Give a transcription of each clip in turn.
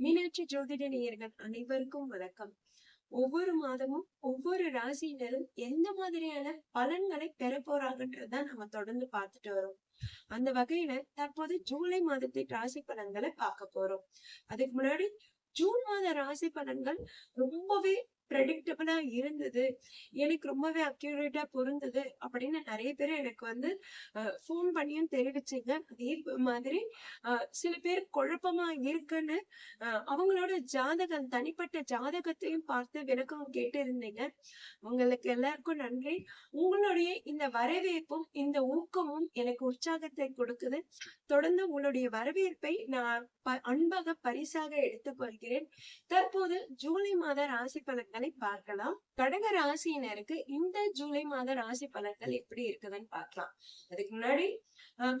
மீனாட்சி ஜோதிட நேயர்கள் அனைவருக்கும் வணக்கம். ஒவ்வொரு மாதமும் ஒவ்வொரு ராசியினரும் எந்த மாதிரியான பலன்களை பெற போறாங்கன்றதான் நம்ம தொடர்ந்து பார்த்துட்டு வரோம். அந்த வகையில தற்போது ஜூலை மாதத்தின் ராசி பலன்களை பார்க்க போறோம். அதுக்கு முன்னாடி ஜூன் மாத ராசி பலன்கள் ரொம்பவே ப்ரெடிக்டபிளா இருந்தது. எனக்கு ரொம்பவே அக்யூரேட்டா பொருந்தது அப்படின்னு நிறைய பேர் எனக்கு வந்து ஃபோன் பண்ணியும் தெரிவிச்சிங்க. அதே மாதிரி சில பேர் குழப்பமா இருக்குன்னு அவங்களோட ஜாதகம் தனிப்பட்ட ஜாதகத்தையும் பார்த்து விளக்கம் கேட்டு இருந்தீங்க உங்களுக்கு எல்லாருக்கும் நன்றி. உங்களுடைய இந்த வரவேற்பும் இந்த ஊக்கமும் எனக்கு உற்சாகத்தை கொடுக்குது. தொடர்ந்து உங்களுடைய வரவேற்பை நான் ப- அன்பாக பரிசாக எடுத்துக்கொள்கிறேன். தற்போது ஜூலை மாத ராசி பலன்களை பலன்களை பார்க்கலாம். கடக ராசியினருக்கு இந்த ஜூலை மாத ராசி பலன்கள் எப்படி இருக்குதுன்னு பார்க்கலாம். அதுக்கு முன்னாடி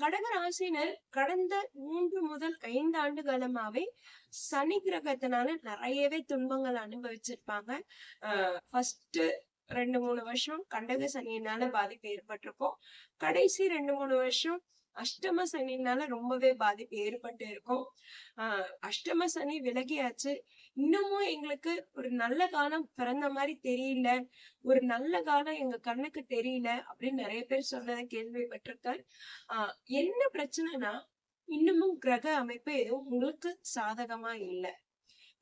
கடக ராசியினர் கடந்த மூன்று முதல் ஐந்து ஆண்டு காலமாவே சனி கிரகத்தினால நிறையவே துன்பங்கள் அனுபவிச்சிருப்பாங்க. ஃபர்ஸ்ட் ரெண்டு மூணு வருஷம் கண்டக சனியினால பாதிப்பு ஏற்பட்டிருக்கும். கடைசி ரெண்டு மூணு வருஷம் அஷ்டம சனினால ரொம்பவே பாதிப்பு ஏற்பட்டு இருக்கும். ஆஹ் அஷ்டம சனி விலகியாச்சு. இன்னமும் எங்களுக்கு ஒரு நல்ல காலம் பிறந்த மாதிரி தெரியல. ஒரு நல்ல காலம் எங்க கண்ணுக்கு தெரியல அப்படின்னு நிறைய பேர் சொன்னதை கேள்விப்பட்டிருக்கேன் ஆஹ் என்ன பிரச்சனைனா இன்னமும் கிரக அமைப்பு எதுவும் உங்களுக்கு சாதகமா இல்லை.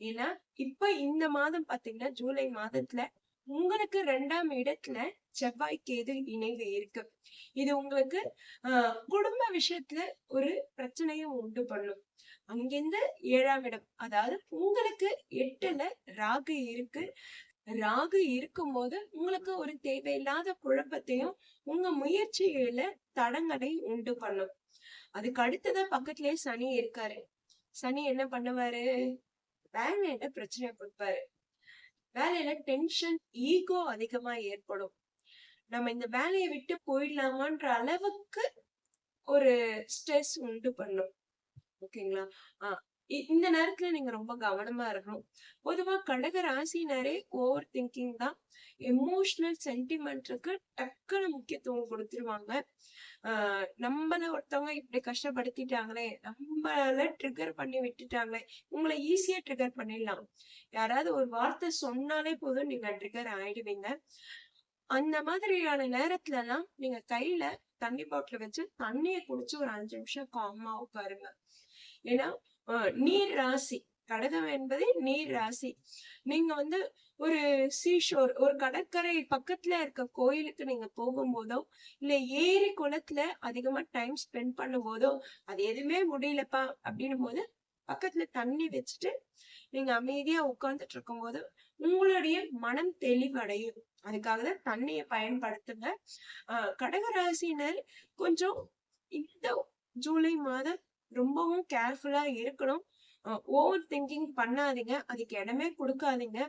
ஏன்னா இப்ப இந்த மாதம் பாத்தீங்கன்னா ஜூலை மாதத்துல உங்களுக்கு ரெண்டாம் இடத்துல செவ்வாய் கேது இணைவு இருக்கு. இது உங்களுக்கு ஆஹ் குடும்ப விஷயத்துல ஒரு பிரச்சனையை உண்டு பண்ணும். அங்கிருந்து ஏழாம் இடம் அதாவது உங்களுக்கு எட்டுல ராகு இருக்கு. ராகு இருக்கும்போது உங்களுக்கு ஒரு தேவையில்லாத குழப்பத்தையும் உங்க முயற்சியில தடங்களை உண்டு பண்ணும். அதுக்கு அடுத்ததா பக்கத்திலேயே சனி இருக்காரு. சனி என்ன பண்ணுவாரு? வேலையில பிரச்சனை கொடுப்பாரு. வேலையில டென்ஷன் ஈகோ அதிகமா ஏற்படும். நம்ம இந்த வேலையை விட்டு போயிடலாமான்ற அளவுக்கு ஒரு ஸ்ட்ரெஸ் உண்டு பண்ணும். ஓகேங்களா? ஆஹ் இந்த நேரத்துல நீங்க ரொம்ப கவனமா இருக்கணும். பொதுவா கடக ராசினாரே ஓவர் திங்கிங் தான். எமோஷனல் சென்டிமெண்ட்டுக்கு டக்குனு முக்கியத்துவம் கொடுத்துருவாங்க. ஆஹ் நம்மள ஒருத்தவங்க இப்படி கஷ்டப்படுத்திட்டாங்களே நம்மள ட்ரிகர் பண்ணி விட்டுட்டாங்களே உங்களை ஈஸியா ட்ரிகர் பண்ணிடலாம். யாராவது ஒரு வார்த்தை சொன்னாலே போதும் நீங்க ட்ரிகர் ஆயிடுவீங்க. அந்த மாதிரியான நேரத்துல எல்லாம் நீங்க கையில தண்ணி பாட்டில் வச்சு தண்ணிய குடிச்சு ஒரு அஞ்சு நிமிஷம் காமா உட்காருங்க. ஏன்னா நீர் ராசி. கடகம் என்பது நீர் ராசி. நீங்க வந்து ஒரு சீஷோர் ஒரு கடற்கரை பக்கத்துல இருக்க கோயிலுக்கு நீங்க போகும்போதோ இல்ல ஏரி குளத்துல அதிகமா டைம் ஸ்பெண்ட் பண்ணும் போதோ அது எதுவுமே முடியலப்பா அப்படின்னும் போது பக்கத்துல தண்ணி வச்சுட்டு நீங்க அமைதியா உட்கார்ந்துட்டு இருக்கும்போது உங்களுடைய மனம் தெளிவடையும். அதுக்காக தான் தண்ணியை பயன்படுத்துங்க. ஆஹ் கடகராசினர் கொஞ்சம் இந்த ஜூலை மாதம் ரொம்பவும் கேர்ஃபுல்லா இருக்கணும். ஓவர் திங்கிங் பண்ணாதீங்க. அதுக்கு இடமே கொடுக்காதீங்க.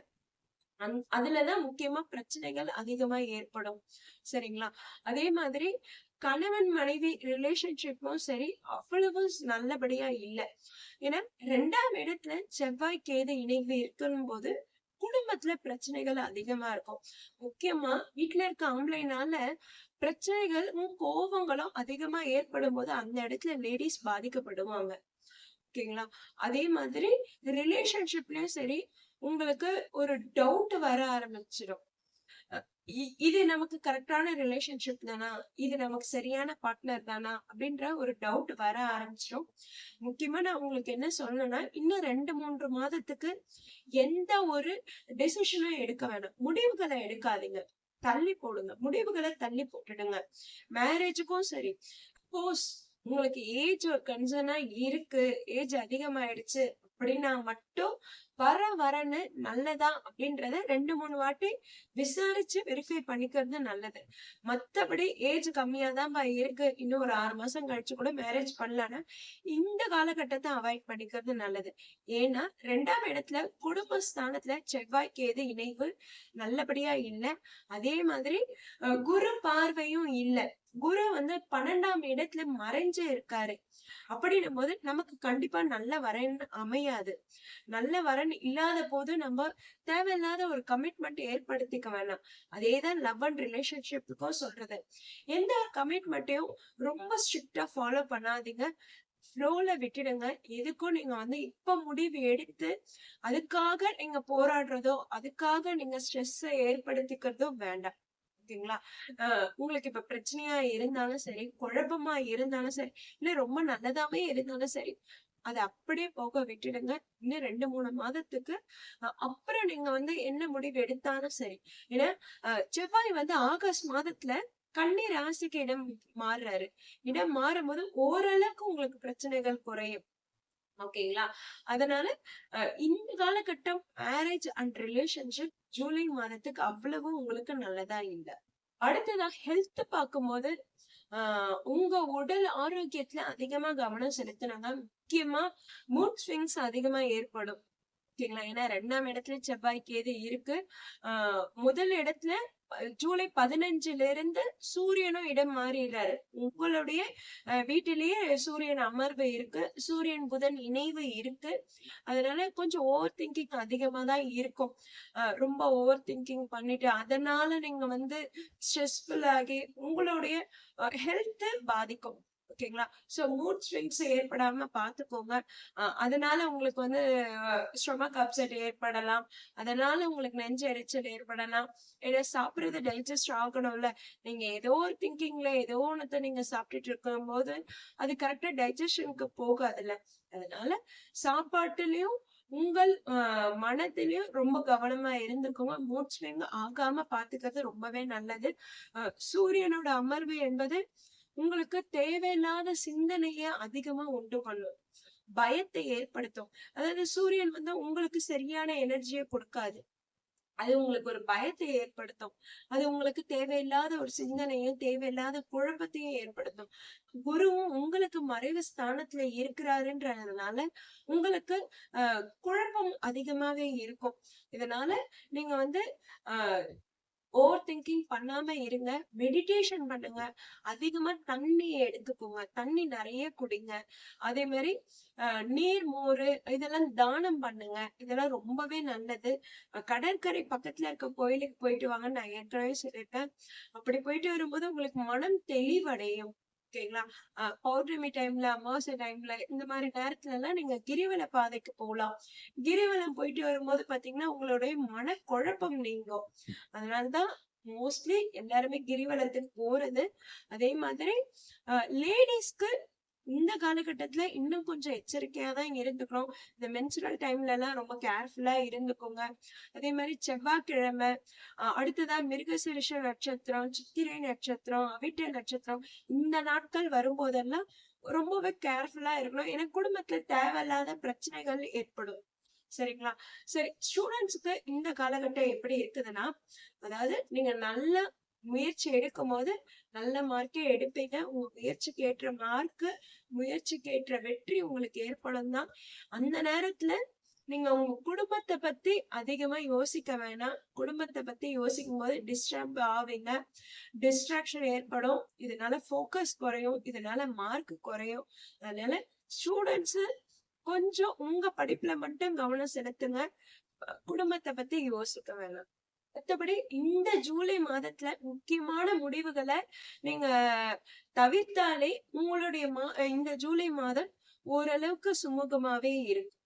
அந்- அதுலதான் முக்கியமா பிரச்சனைகள் அதிகமா ஏற்படும். சரிங்களா? அதே மாதிரி கணவன் மனைவி ரிலேஷன்ஷிப்பும் சரி அவ்வளவு நல்லபடியா இல்ல. ஏன்னா ரெண்டாம் இடத்துல செவ்வாய் கேது இணைவு இருக்கணும் போது குடும்பத்துல பிரச்சனைகள் அதிகமா இருக்கும். முக்கியமா வீட்டுல இருக்க ஆம்பளைனால பிரச்சனைகளும் கோபங்களும் அதிகமா ஏற்படும் போது அந்த இடத்துல லேடிஸ் பாதிக்கப்படுவாங்க. ஓகேங்களா? அதே மாதிரி ரிலேஷன்ஷிப்லயும் சரி உங்களுக்கு ஒரு டவுட் வர ஆரம்பிச்சிடும். இது நமக்கு கரெக்டான ரிலேஷன்ஷிப் தானா? இது நமக்கு சரியான பார்ட்னர் தானா? அப்படின்ற ஒரு டவுட் வர ஆரம்பிச்சிடும். முக்கியமா நான் உங்களுக்கு என்ன சொல்லணும்னா இன்னும் ரெண்டு மூன்று மாதத்துக்கு எந்த ஒரு டெசிஷனும் எடுக்க வேணாம். முடிவுகளை எடுக்காதீங்க. தள்ளி போடுங்க. முடிவுகளை தள்ளி போட்டுடுங்க. மேரேஜுக்கும் சரி. சப்போஸ் உங்களுக்கு ஏஜ் ஒரு கன்சர்னா இருக்கு. ஏஜ் அதிகமாயிடுச்சு. அப்படின்னா மட்டும் வர வரன்னு நல்லதா அப்படின்றத ரெண்டு மூணு வாட்டி விசாரிச்சு வெரிஃபை பண்ணிக்கிறது நல்லது. மத்தபடி ஏஜ் கம்மியா தான் இருக்கு. இன்னும் ஒரு ஆறு மாசம் கழிச்சு கூட மேரேஜ் பண்ணலான்னா இந்த காலகட்டத்தை அவாய்ட் பண்ணிக்கிறது நல்லது. ஏன்னா ரெண்டாம் இடத்துல குடும்ப ஸ்தானத்துல செவ்வாய்க்கு எது இணைவு நல்லபடியா இல்ல. அதே மாதிரி குரு பார்வையும் இல்ல. குரு வந்து பன்னெண்டாம் இடத்துல மறைஞ்சு இருக்காரு. அப்படின்னும் போது நமக்கு கண்டிப்பா நல்ல வரன் அமையாது. நல்ல வரன் இல்லாத போது நம்ம தேவையில்லாத ஒரு கமிட்மெண்ட் ஏற்படுத்திக்க வேணாம். அதேதான் லவ் அண்ட் ரிலேஷன்ஷிப்புக்கும் சொல்றது. எந்த ஒரு கமிட்மெண்ட்டையும் ரொம்ப ஸ்ட்ரிக்டா ஃபாலோ பண்ணாதீங்க. ஃப்ளோல விட்டுடுங்க. எதுக்கும் நீங்க வந்து இப்ப முடிவு எடுத்து அதுக்காக நீங்க போராடுறதோ அதுக்காக நீங்க ஸ்ட்ரெஸ்ஸ ஏற்படுத்திக்கிறதோ வேண்டாம். ஓகேங்களா? உங்களுக்கு இப்ப பிரச்சனையா இருந்தாலும் சரி குழப்பமா இருந்தாலும் சரி இல்ல ரொம்ப நல்லதாவே இருந்தாலும் சரி அதை அப்படியே போக விட்டுடுங்க. இன்னும் ரெண்டு மூணு மாதத்துக்கு அப்புறம் நீங்க வந்து என்ன முடிவு எடுத்தாலும் சரி. ஏன்னா செவ்வாய் வந்து ஆகஸ்ட் மாதத்துல கண்ணி ராசிக்கு இடம் மாறுறாரு. இடம் மாறும்போது ஓரளவுக்கு உங்களுக்கு பிரச்சனைகள் குறையும். ஓகேங்களா? அதனால அஹ் இந்த காலகட்டம் மேரேஜ் அண்ட் ரிலேஷன்ஷிப் ஜூலை மாதத்துக்கு அவ்வளவு உங்களுக்கு நல்லதா இல்லை. அடுத்ததா ஹெல்த் பார்க்கும்போது ஆஹ் உங்க உடல் ஆரோக்கியத்துல அதிகமா கவனம் செலுத்தினாங்க முக்கியமா மூட் ஸ்விங்ஸ் அதிகமா ஏற்படும். ஓகேங்களா? ஏன்னா ரெண்டாம் இடத்துல செவ்வாய் கேது இருக்கு? ஆஹ் முதல் இடத்துல ஜூலை பதினஞ்சுல இருந்து சூரியனும் இடம் மாறிடுறாரு. உங்களுடைய வீட்டிலேயே சூரியன் அமர்வு இருக்கு. சூரியன் புதன் இணைவு இருக்கு. அதனால கொஞ்சம் ஓவர் திங்கிங் அதிகமா தான் இருக்கும். ரொம்ப ஓவர் திங்கிங் பண்ணிட்டு அதனால நீங்க வந்து ஸ்ட்ரெஸ்ஃபுல் ஆகி உங்களுடைய ஹெல்த் பாதிக்கும். ஓகேங்களா? சோ மூட் ஸ்விங்ஸ் ஏற்படாம பாத்துக்கோங்க அதனால உங்களுக்கு வந்து ஸ்டொமக் அப்செட் ஏற்படலாம். அதனால உங்களுக்கு நெஞ்சு எரிச்சல் ஏற்படலாம். ஏன்னா சாப்பிடுறது டைஜஸ்ட் ஆகணும்ல. நீங்க ஏதோ ஒரு திங்கிங்ல ஏதோ ஒன்றத்தை நீங்க சாப்பிட்டுட்டு இருக்கும் போது அது கரெக்டா டைஜஷனுக்கு போகாதுல்ல. அதனால சாப்பாட்டுலயும் உங்கள் மனத்திலையும் ரொம்ப கவனமா இருந்துக்கோங்க. மூட் ஸ்விங் ஆகாம பாத்துக்கிறது ரொம்பவே நல்லது. ஆஹ் சூரியனோட அமர்வு என்பது உங்களுக்கு தேவையில்லாத சிந்தனைய அதிகமா உண்டு பண்ணும். பயத்தை ஏற்படுத்தும். அதாவது சூரியன் வந்து உங்களுக்கு சரியான எனர்ஜியை கொடுக்காது. அது உங்களுக்கு ஒரு பயத்தை ஏற்படுத்தும். அது உங்களுக்கு தேவையில்லாத ஒரு சிந்தனையும் தேவையில்லாத குழப்பத்தையும் ஏற்படுத்தும். குருவும் உங்களுக்கு மறைவு ஸ்தானத்துல இருக்கிறாருன்றதுனால உங்களுக்கு அஹ் குழப்பம் அதிகமாவே இருக்கும். இதனால நீங்க வந்து ஆஹ் ஓவர் திங்கிங் பண்ணாம இருங்க. மெடிடேஷன் பண்ணுங்க. அதிகமா தண்ணி எடுத்துக்கோங்க. தண்ணி நிறைய குடிங்க. அதே மாதிரி நீர் மோர் இதெல்லாம் தானம் பண்ணுங்க. இதெல்லாம் ரொம்பவே நல்லது. கடற்கரை பக்கத்துல இருக்க கோயிலுக்கு போயிட்டு வாங்க நான் ஏற்கனவே சொல்லியிருக்கேன். அப்படி போயிட்டு வரும்போது உங்களுக்கு மனம் தெளிவடையும். ஓகேங்களா? பௌர்ணமி டைம்ல அமாவாசை டைம்ல இந்த மாதிரி நேரத்துல எல்லாம் நீங்க கிரிவல பாதைக்கு போகலாம் கிரிவலம் போயிட்டு வரும்போது பாத்தீங்கன்னா உங்களுடைய மனக்குழப்பம் நீங்கும். அதனாலதான் மோஸ்ட்லி எல்லாருமே கிரிவலத்துக்கு போறது. அதே மாதிரி லேடிஸ்க்கு இந்த காலகட்டத்துல இன்னும் கொஞ்சம் எச்சரிக்கையா தான் இருந்துக்கணும். இந்த மென்சுரல் டைம்ல எல்லாம் ரொம்ப கேர்ஃபுல்லா இருந்துக்கோங்க. அதே மாதிரி செவ்வாய்க்கிழமை அடுத்ததா மிருகசிரிஷ நட்சத்திரம் சித்திரை நட்சத்திரம் அவிட்ட நட்சத்திரம் இந்த நாட்கள் வரும்போதெல்லாம் ரொம்பவே கேர்ஃபுல்லா இருக்கணும். ஏன்னா குடும்பத்துல தேவையில்லாத பிரச்சனைகள் ஏற்படும். சரிங்களா? சரி ஸ்டூடெண்ட்ஸுக்கு இந்த காலகட்டம் எப்படி இருக்குதுன்னா அதாவது நீங்க நல்ல முயற்சி எடுக்கும் போது நல்ல மார்க்கே எடுப்பீங்க. உங்க முயற்சிக்கு ஏற்ற மார்க்கு முயற்சிக்கு ஏற்ற வெற்றி உங்களுக்கு ஏற்படும் தான். அந்த நேரத்துல நீங்க உங்க குடும்பத்தை பத்தி அதிகமா யோசிக்க வேணாம். குடும்பத்தை பத்தி யோசிக்கும் போது டிஸ்டர்ப் ஆவீங்க. டிஸ்ட்ராக்ஷன் ஏற்படும். இதனால ஃபோக்கஸ் குறையும். இதனால மார்க் குறையும். அதனால ஸ்டூடெண்ட்ஸ் கொஞ்சம் உங்க படிப்புல மட்டும் கவனம் செலுத்துங்க. குடும்பத்தை பத்தி யோசிக்க வேணாம். மத்தபடி இந்த ஜூலை மாதத்துல முக்கியமான முடிவுகளை நீங்க தவிர்த்தாலே உங்களுடைய மா இந்த ஜூலை மாதம் ஓரளவுக்கு சுமூகமாவே இருக்கும்